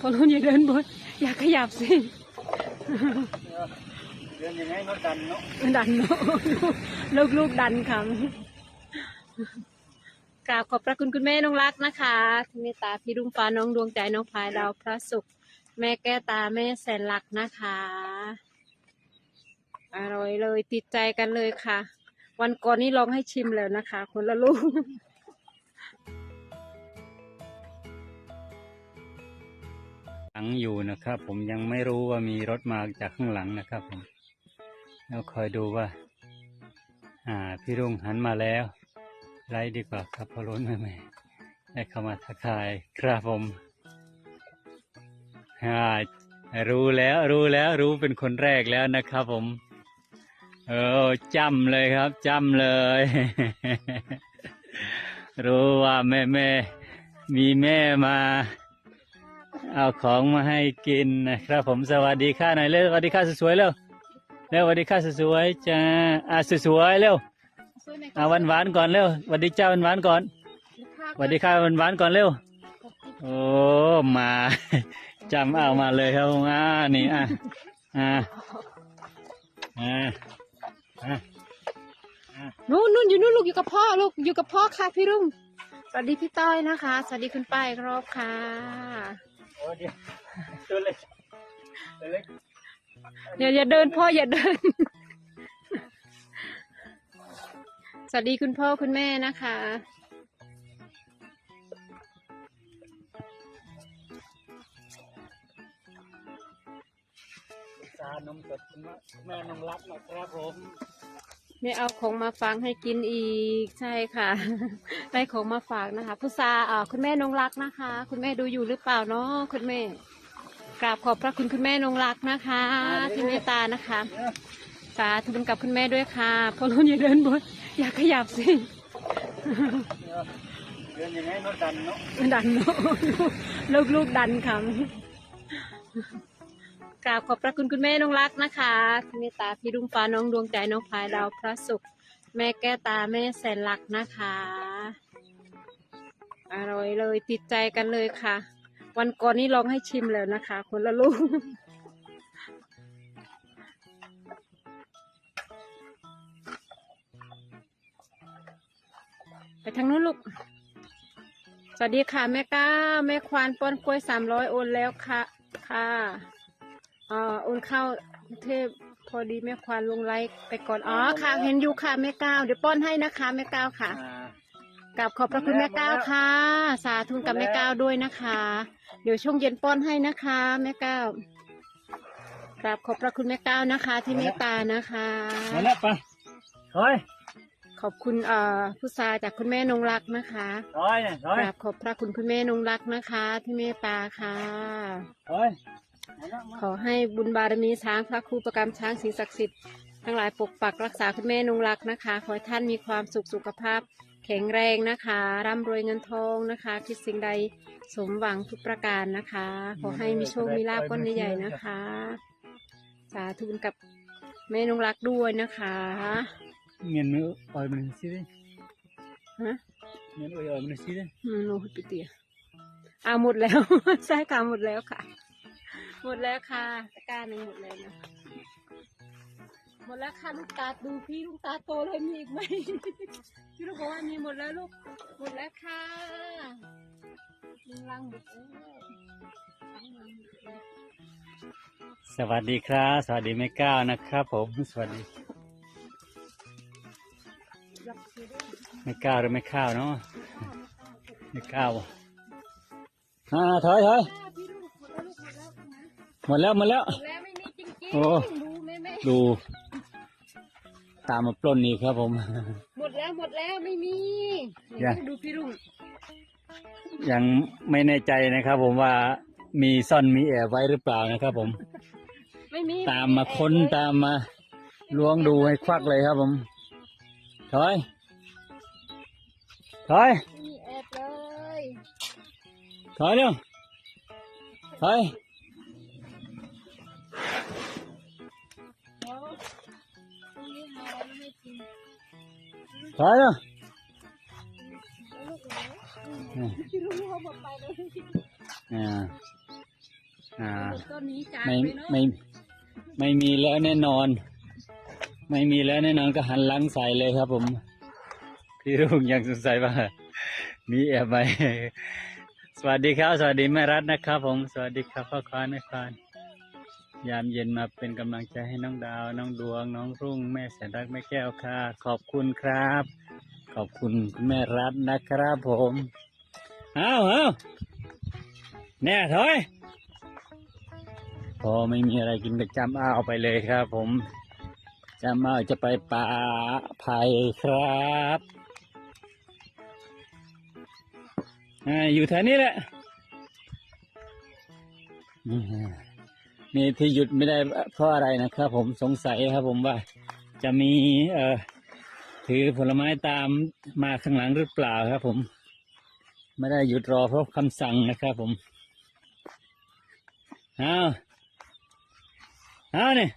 พอรุ่นอย่าเดินบนอย่าขยับสิเดินยังไงรถดันเนาะดันเนอะลูกลูกๆดันค่ะกราบขอบพระคุณคุณแม่น้องรักนะคะที่เมตตาพี่รุ่งฟ้าน้องดวงใจน้องพายดาวพระสุข แม่แก้วตาแม่แสนรักนะคะ อร่อยเลยติดใจกันเลยค่ะ วันก่อนนี้ลองให้ชิมแล้วนะคะ คนละลูก งอยู่นะครับ ผมยังไม่รู้ว่ามีรถมาจากข้างหลังนะครับผมแล้วคอยดูว่า อ่า พี่รุ่งหันมาแล้วไล่ดีกว่าครับเพอล้นแม่แม่ได้เข้ามาทักทายครับผมอ่ารู้แล้วรู้แล้วรู้เป็นคนแรกแล้วนะครับผม เออจำเลยครับจำเลย รู้ว่าแม่แม่มีแม่มา เอาของมาให้กินนะครับ ผมสวัสดีค่ะหน่อยเร็วสวัสดีค่ะสวยๆเร็วเร็วสวัสดีค่ะสวยๆจ้าอะสวยๆเร็วเอาหวานหวานๆก่อนเร็วสวัสดีเจ้าหวานหวานๆก่อนสวัสดีค่ะหวานหวานๆก่อนเร็วโอ้มาจำเอามาเลยครับอ่านี่อะอ่าอ่าอ่านู่นนู่นอยู่นู่นลูกอยู่กับพ่อลูกอยู่กับพ่อค่ะพี่รุ่งสวัสดีพี่ต้อยนะคะ สวัสดีคุณป้าอีกรอบค่ะ โอ้เดียวตัวเล็กตัวเล็กเดี๋ยวอย่าเดินพ่ออย่าเดิน สวัสดีคุณพ่อคุณแม่นะคะ สานมสดคุณแม่นมรักนะครับผม ไม่เอาของมาฟังให้กินอีกใช่ค่ะ ได้ของมาฝากนะคะพุทราอ่าคุณแม่นงรักนะคะ คุณแม่ดูอยู่หรือเปล่าเนาะคุณแม่กราบขอบพระคุณคุณแม่นงรักนะคะที่เมตตานะคะ สาธุบุญกับคุณแม่ด้วยค่ะพอรุ่นอย่าเดินบนอย่าขยับสิเดินยังไงรถดันเนาะดันเนอะลูกลูกๆดันค่ะ กราบขอบพระคุณคุณแม่น้องรักนะคะที่เมตตาพี่รุ่งฟ้าน้องดวงใจน้องพายดาวพระสุขแม่แก้ตาแม่แสนรักนะคะ อร่อยเลยติดใจกันเลยค่ะ วันก่อนนี้ลองให้ชิมแล้วนะคะ คนละลูกไปทางนู้นลูก สวัสดีค่ะ แม่ก้า แม่ควานป้อนกล้วยสามร้อยโอนแล้วค่ะ ค่ะ อ่าโอนเข้ากรุงเทพพอดีแม่ควานลงไลฟ์ไปก่อน อ๋อค่ะ เห็นอยู่ค่ะแม่ก้าวเดี๋ยวป้อนให้นะคะแม่ก้าวค่ะอ่ากับขอบพระคุณแม่ก้าวค่ะ สาธุกับแม่ก้าวด้วยนะคะ เดี๋ยวช่วงเย็นป้อนให้นะคะแม่ก้าวกราบขอบพระคุณแม่ก้าวนะคะ ที่เมตตานะคะ มาแล้วไปถอยขอบคุณเอ่อผู้ชายจากคุณแม่นงรักนะคะถอยเนี่ยถอกยราบขอบพระคุณคุณแม่นงรักนะคะ ที่เมตตาค่ะ ถอยมาแล้วมา ขอให้บุญบารมีช้างพระครูประกรรมช้างสิ่งศักดิ์สิทธิ์ทั้งหลายปกปักรักษาคุณแม่นงรักนะคะ ขอให้ท่านมีความสุขสุขภาพ แข็งแรงนะคะ ร่ำรวยเงินทองนะคะคิดสิ่งใดสมหวังทุกประการนะคะ ขอให้มีโชคมีลาภก้อนใหญ่ๆนะคะ สาธุบุญกับแม่นงรักด้วยนะคะเงินมืออ่อยมันสิเด้ฮะเงินอ่อยอ่อยมันสิเด้อืมโนหุดไปเตียเอาหมดแล้วใช่ค่ะหมดแล้วค่ะ หมดแล้วค่ะตะกร้าหนึ่งหมดแล้วนะหมดแล้วค่ะลูกตาดูพี่ลูกตาโตเลยมีอีกไหมพี่ลูกบอกว่ามีหมดแล้วลูกหมดแล้วค่ะลุงลังหมดแล้วทั้งลังหมดแล้วสวัสดีครับ สวัสดีแม่ก้าวนะครับผมสวัสดีรับซื้อด้วยแม่ก้าวหรือแม่ข้าวเนาะแม่ก้าวอ่าถอยถอยค่ะพี่ลูก หมดแล้วลูกหมดแล้วหมดแล้วหมดแล้วหมดแล้วไม่มีจริงโอ้ๆดูแม่แม่ดู ตามมาปล้นนี่ครับผม หมดแล้วหมดแล้วไม่มีอย่าดูพี่ลุงยังไม่แน่ใจนะครับผมว่ามีซ่อนมีแอบไว้หรือเปล่านะครับผม ไม่มีตามมาค้นตามมาล้วงดูให้ควักเลยครับผม ถอย ถอย ไม่มีแอบเลยถอยเร็วถอย ถอยเร็วแล้วลูกเหรอพี่ลุงเขาหมดไปเลยอ่าอ่าต้นนี้จากไม่ไปเนาะไม่ไม่มีแล้วแน่นอน ไม่มีแล้วแน่นอนก็หันหลังใส่เลยครับ ผม พี่รุ่งยังสงสัยว่า มีแอบไหมสวัสดีครับ สวัสดีแม่รัตนะครับ ผม สวัสดีครับพ่อควานแม่ควาน ยามเย็นมาเป็นกำลังใจให้น้องดาว น้องดวง น้องรุ่ง แม่แสนรักแม่แก้วค่ะ ขอบคุณครับ ขอบคุณคุณแม่รัตนะครับผมเอาเอาแน่ถอยพอไม่มีอะไรกินก็จำอ้าวไปเลยครับ ผมจำอ้าวจะไปป่าไผ่ครับอ่าอยู่แถวนี้แหละ นี่ที่หยุดไม่ได้เพราะอะไรนะครับ ผมสงสัยครับ ผมว่า จะมีเอ่อถือผลไม้ตามมาข้างหลังหรือเปล่าครับ ผม ไม่ได้หยุดรอเพราะคำสั่งนะครับผมเอาเอาเนี่ย